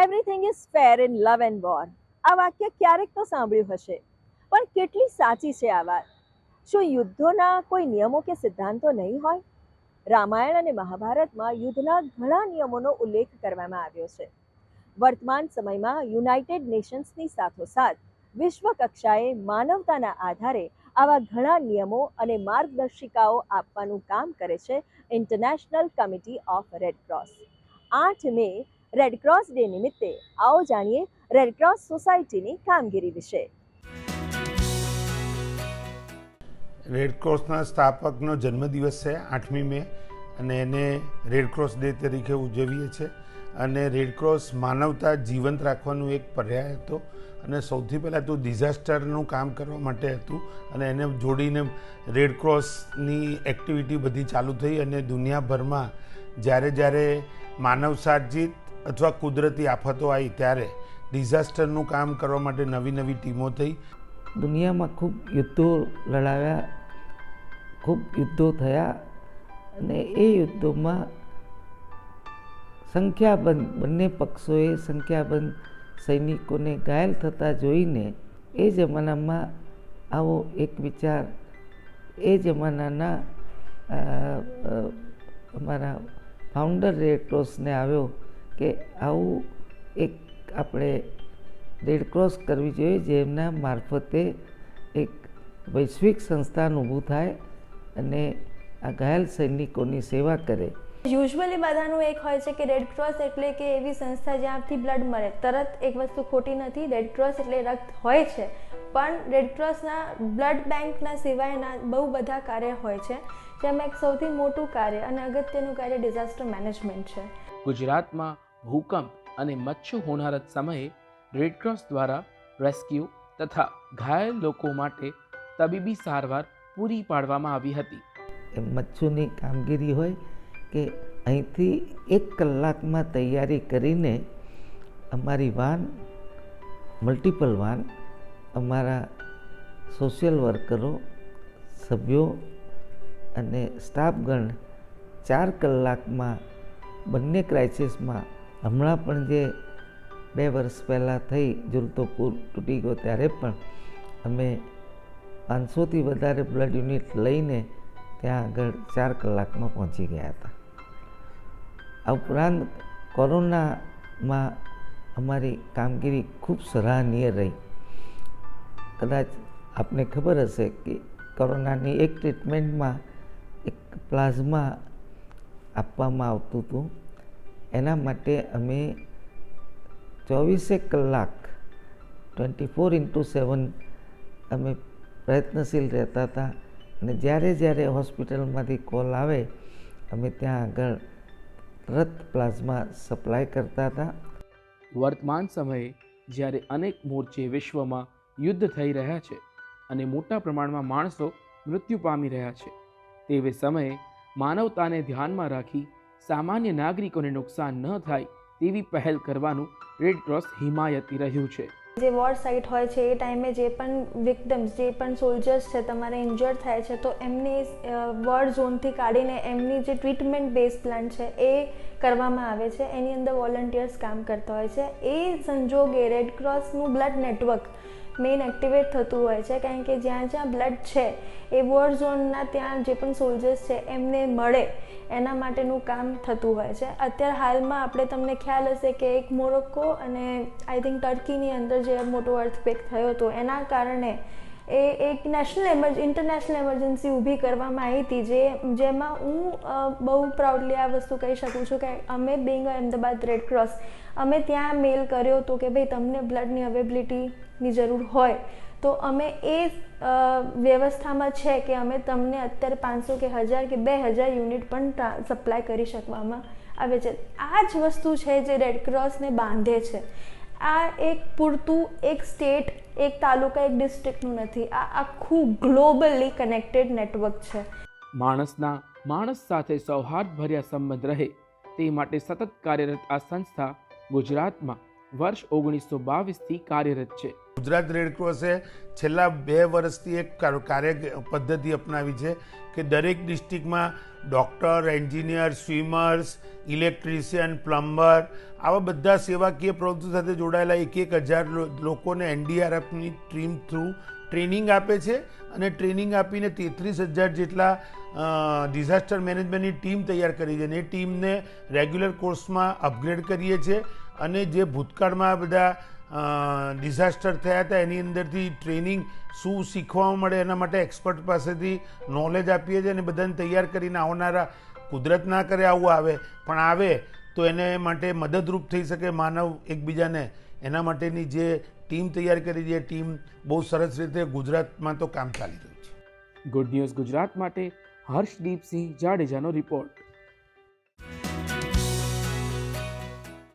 Everything is fair in love and war આ વાક્ય ક્યારેક તો સાંભળ્યું હશે, પણ કેટલી સાચી છે આ વાત? શું યુદ્ધોના કોઈ નિયમો કે સિદ્ધાંતો નહીં હોય? રામાયણ અને મહાભારતમાં યુદ્ધના ઘણા નિયમોનો ઉલ્લેખ કરવામાં આવ્યો છે. વર્તમાન સમયમાં યુનાઇટેડ નેશન્સની સાથોસાથ વિશ્વ કક્ષાએ માનવતાના આધારે આવા ઘણા નિયમો અને માર્ગદર્શિકાઓ આપવાનું કામ કરે છે International Committee of Red Cross આઠ મે રેડ ક્રોસ ડે નિમિત્તે આવો જાણીએ રેડ ક્રોસ સોસાયટીની કામગીરી વિશે. રેડક્રોસના સ્થાપકનો જન્મદિવસ છે આઠમી મે અને એને રેડક્રોસ ડે તરીકે ઉજવીએ છીએ અને રેડક્રોસ માનવતા જીવંત રાખવાનું એક પર્યાય હતો અને સૌથી પહેલાં તો ડિઝાસ્ટરનું કામ કરવા માટે હતું અને એને જોડીને રેડક્રોસની એક્ટિવિટી બધી ચાલુ થઈ અને દુનિયાભરમાં જ્યારે જ્યારે માનવ સર્જિત અથવા કુદરતી આફતો આવી ત્યારે ડિઝાસ્ટરનું કામ કરવા માટે નવી નવી ટીમો થઈ. દુનિયામાં ખૂબ યુદ્ધો લડાવ્યા, ખૂબ યુદ્ધો થયા અને એ યુદ્ધોમાં સંખ્યાબંધ, બંને પક્ષોએ સંખ્યાબંધ સૈનિકોને ઘાયલ થતા જોઈને એ જમાનામાં આવો એક વિચાર, એ જમાનાના અમારા ફાઉન્ડર રેડક્રોસને આવ્યો. કે આવું એક આપણે રેડક્રોસ કરવી જોઈએ જેમના મારફતે એક વૈશ્વિક સંસ્થાન ઊભું થાય અને આ ઘાયલ સૈનિકોની સેવા કરે. યુઝ્યુઅલી બધાનું એક હોય છે કે રેડ ક્રોસ એટલે કે એવી સંસ્થા જ્યાંથી બ્લડ મળે. તરત એક વસ્તુ ખોટી નથી રેડ ક્રોસ એટલે રક્ત હોય છે. પણ રેડ ક્રોસના બ્લડ બેંકના સિવાયના બહુ બધા કાર્ય હોય છે જેમાં એક સૌથી મોટું કાર્ય અને અગત્યનું કાર્ય ડિઝાસ્ટર મેનેજમેન્ટ છે. ગુજરાતમાં ભૂકંપ અને મચ્છુ હોનારત સમયે રેડક્રોસ દ્વારા રેસ્ક્યુ તથા ઘાયલ લોકો માટે તબીબી સારવાર પૂરી પાડવામાં આવી હતી. મચ્છુની કામગીરી હોય કે અહીંથી એક કલાકમાં તૈયારી કરીને અમારી વાન મલ્ટિપલ વાન, અમારા સોશિયલ વર્કરો સભ્યો અને સ્ટાફગણ ચાર કલાકમાં બંને ક્રાઇસિસમાં હમણાં પણ જે બે વર્ષ પહેલાં થઈ ઝૂલતો પૂર તૂટી ગયો ત્યારે પણ અમે પાંચસોથી વધારે બ્લડ યુનિટ લઈને ત્યાં આગળ ચાર કલાકમાં પહોંચી ગયા હતા. આ ઉપરાંત કોરોનામાં અમારી કામગીરી ખૂબ સરાહનીય રહી. કદાચ આપને ખબર હશે કે કોરોનાની એક ટ્રીટમેન્ટમાં એક પ્લાઝમા આપવામાં આવતું હતું. એના માટે અમે ચોવીસેક કલાક ટ્વેન્ટી ફોર ઇન્ટુ સેવન અમે પ્રયત્નશીલ રહેતા હતા. અને જ્યારે જ્યારે હોસ્પિટલમાંથી કોલ આવે, અમે ત્યાં આગળ તરત પ્લાઝમા સપ્લાય કરતા હતા. વર્તમાન સમયે જ્યારે અનેક મોરચે વિશ્વમાં યુદ્ધ થઈ રહ્યા છે અને મોટા પ્રમાણમાં માણસો મૃત્યુ પામી રહ્યા છે, તેવે સમયે માનવતાને ધ્યાનમાં રાખી સામાન્ય નાગરિકોને નુકસાન ન થાય તેવી પહેલ કરવાનું રેડક્રોસ હિમાયતી રહ્યું છે. જે વોર સાઇટ હોય છે, એ ટાઈમે જે પણ વિક્ટમ્સ જે પણ સોલ્જર્સ છે, તમારે ઇન્જર્ડ થાય છે, તો એમને વોર ઝોનથી કાઢીને એમની જે ટ્રીટમેન્ટ બેઝ પ્લાન છે, એ કરવામાં આવે છે. એની અંદર વોલન્ટિયર્સ કામ કરતા હોય છે. એ સંજોગે રેડ ક્રોસનું બ્લડ નેટવર્ક મેઇન એક્ટિવેટ થતું હોય છે, કારણ કે જ્યાં જ્યાં બ્લડ છે, એ વોર ઝોનના ત્યાં જે પણ સોલ્જર્સ છે, એમને મળે. એના માટેનું કામ થતું હોય છે. અત્યારે હાલમાં આપણે તમને ખ્યાલ હશે કે એક મોરોક્કો અને આઈ થિંક ટર્કીની અંદર જે મોટો અર્થક્વેક થયો હતો, એના કારણે એ એક નેશનલ એમરજ ઇન્ટરનેશનલ એમરજન્સી ઊભી કરવામાં આવી હતી જે, જેમાં હું બહુ પ્રાઉડલી આ વસ્તુ કહી શકું છું કે અમે બિંગ અમદાવાદ રેડ ક્રોસ અમે ત્યાં મેલ કર્યો હતો કે ભાઈ તમને બ્લડની અવેબિલિટીની જરૂર હોય. તો અમે એ વ્યવસ્થામાં છે કે અમે તમને અત્યારે પાંચસો કે હજાર કે બે હજાર યુનિટ પણ સપ્લાય કરી શકવામાં આવે છે. આ જ વસ્તુ છે જે રેડ ક્રોસને બાંધે છે. આ એક પૂરતું, એક સ્ટેટ, એક તાલુકા, એક ડિસ્ટ્રિક્ટનું નથી. આ આખું ગ્લોબલી કનેક્ટેડ નેટવર્ક છે. માણસના, માણસ સાથે સૌહાર્દભર્યા સંબંધ રહે તે માટે સતત કાર્યરત આ સંસ્થા ગુજરાતમાં વર્ષ ઓગણીસો બાવીસથી કાર્યરત છે. ગુજરાત રેડક્રોસે છેલ્લા બે વર્ષથી એક કાર- કાર્ય પદ્ધતિ અપનાવી છે કે દરેક ડિસ્ટ્રિક્ટમાં doctor, engineer, swimmers, electrician, plumber આવા બધા સેવાકીય પ્રવૃત્તિ સાથે જોડાયેલા એક એક હજાર લોકોને એનડીઆરએફની ટીમ થ્રુ ટ્રેનિંગ આપે છે અને ટ્રેનિંગ આપીને તેત્રીસ હજાર જેટલા ડિઝાસ્ટર મેનેજમેન્ટની ટીમ તૈયાર કરી છે અને એ ટીમને રેગ્યુલર કોર્સમાં અપગ્રેડ કરીએ છીએ. અને જે ભૂતકાળમાં બધા ડિઝાસ્ટર થયા હતા, એની અંદરથી ટ્રેનિંગ શું શીખવા મળે એના માટે એક્સપર્ટ પાસેથી નોલેજ આપીએ છીએ અને બધાને તૈયાર કરીને આવનારા કુદરત ના કરે આવું આવે, પણ આવે તો એને માટે મદદરૂપ થઈ શકે માનવ એકબીજાને. એના માટેની જે ટીમ તૈયાર કરી છે ટીમ બહુ સરસ રીતે ગુજરાતમાં તો કામ ચાલી રહ્યું છે. ગુડ ન્યૂઝ ગુજરાત માટે, હર્ષદીપસિંહ જાડેજાનો રિપોર્ટ